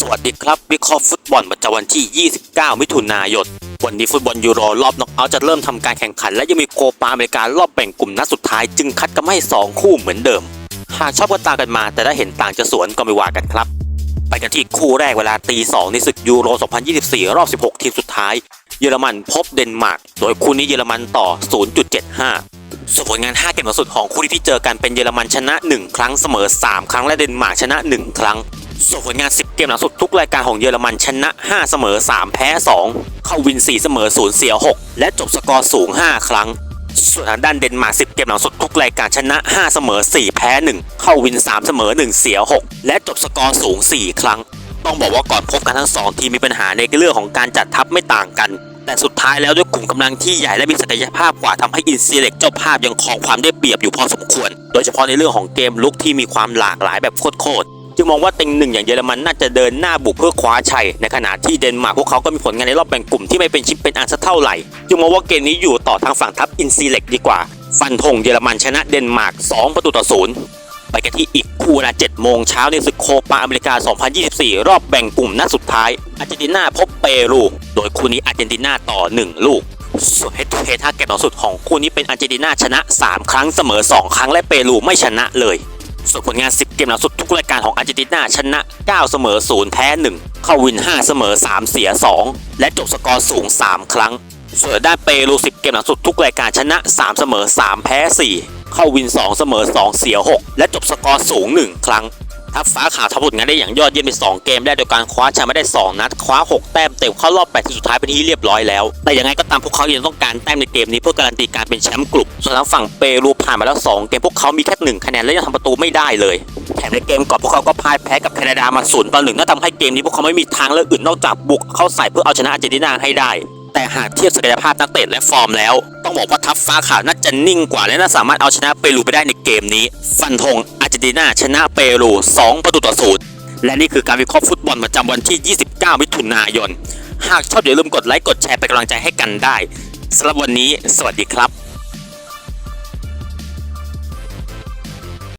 สวัสดีครับ วิเคราะห์ฟุตบอลประจำวันที่ 29 มิถุนายน วันนี้ฟุตบอลยูโรรอบน็อกเอาท์จะเริ่มทำการแข่งขัน และยังมีโคปาอเมริการอบแบ่งกลุ่มนัดสุดท้ายจึงคัดกันไม่สองคู่เหมือนเดิม หากชอบก็ตามกันมา แต่ถ้าเห็นต่างจะสวนก็ไม่ว่ากันครับ ไปกันที่คู่แรกเวลาตีสในศึกยูโร 2024 รอบ 16 ทีมสุดท้าย เยอรมันพบเดนมาร์ก โดยคู่นี้เยอรมันต่อ 0.75ส่วนผลงาน 5 เกมล่าสุดของคู่ที่เจอกันเป็นเยอรมันชนะ 1 ครั้งเสมอ 3 ครั้งและเดนมาร์กชนะ 1 ครั้ง ส่วนผลงาน 10 เกมหล่าสุดทุกรายการของเยอรมันชนะ 5 เสมอ 3 แพ้ 2 เข้าวิน 4 เสมอ 0 เสีย 6 และจบสกอร์สูง 5 ครั้ง ส่วนทางด้านเดนมาร์ก 10 เกมหลังสุดทุกรายการชนะ 5 เสมอ 4 แพ้ 1 เข้าวิน 3 เสมอ 1 เสีย 6 และจบสกอร์สูง 4 ครั้ง ต้องบอกว่าก่อนพบกันทั้ง 2 ทีมมีปัญหาในเรื่องของการจัดทัพไม่ต่างกันแต่สุดท้ายแล้วด้วยกลุ่มกำลังที่ใหญ่และมีศักยภาพกว่าทำให้อินซีเล็กเจ้าภาพยังครองความได้เปรียบอยู่พอสมควร โดยเฉพาะในเรื่องของเกมลุกที่มีความหลากหลายแบบโคตร จึงมองว่าเต็งหนึ่งอย่างเยอรมันน่าจะเดินหน้าบุกเพื่อคว้าชัย ในขณะที่เดนมาร์กพวกเขาก็มีผลงานในรอบแบ่งกลุ่มที่ไม่เป็นชิ้นเป็นอันสักเท่าไหร่ จึงมองว่าเกมนี้อยู่ต่อทางฝั่งทัพอินซีเล็กดีกว่า ฟันธงเยอรมันชนะเดนมาร์ก 2 ประตูต่อศูนย์ไปกันที่อีกคู่เวลา7โมงเช้าในศึกโคปาอเมริกา 2024 รอบแบ่งกลุ่มนัดสุดท้าย อาร์เจนตินาพบเปรู โดยคู่นี้อาร์เจนตินาต่อ 1 ลูกส่วนเฮดทูเฮดห้าเกมต่อสุดของคู่นี้เป็นอาร์เจนตินาชนะ 3 ครั้งเสมอ 2 ครั้งและเปรูไม่ชนะเลย ส่วนผลงาน 10 เกมหลังสุดทุกรายการของอาร์เจนตินาชนะ 9 เสมอ 0 แพ้ 1 เข้าวิน 5 เสมอ 3 เสีย 2 และจบสกอร์สูง 3 ครั้ง ส่วนด้านเปรู 10 เกมหลังสุดทุกรายการชนะ 3 เสมอ 3 แพ้ 4 เข้าวิน 2 เสมอ 2 เสีย 6 และจบสกอร์สูง 1 ครั้ง ทัพฟ้าขาวทำผลงานได้อย่างยอดเยี่ยมใน2เกมแรกโดยการคว้าชมป์มาได้ 2 นัด คว้า 6 แต้มเต็มเข้ารอบ8ทีมสุดท้ายเป็นที่เรียบร้อยแล้ว แต่ยังไงก็ตามพวกเขายังต้องการแต้มในเกมนี้เพื่อการันตีการเป็นแชมป์กลุ่มส่วนทางฝั่งเปรูผ่านมาแล้ว 2 เกมพวกเขามีแค่1คะแนนและยังทำประตูไม่ได้เลยแถมในเกมก่อนพวกเขาก็พ่ายแพ้กับแคนาดามา0ต่อ1นั่นทำให้เกมนี้พวกเขาไม่มีทางเลือกอื่นนอกจากบุกเข้าใส่เพื่อเอาชนะอาร์เจนตินาให้ได้แต่หากเทียบศักยภาพนักเตะและฟอร์มแล้ว ต้องบอกว่าทัพฟ้าขาวน่าจะนิ่งกว่าและน่าสามารถเอาชนะเปรูไปได้ในเกมนี้ ฟันธง นตินา ชนะเปรู 2 ประตูต่อศูนย์และนี่คือการวิเคราะห์ฟุตบอลประจำวันที่ 29 มิถุนายน หากชอบอย่าลืมกดไลค์กดแชร์เป็นกำลังใจให้กันได้สำหรับวันนี้ สวัสดีครับ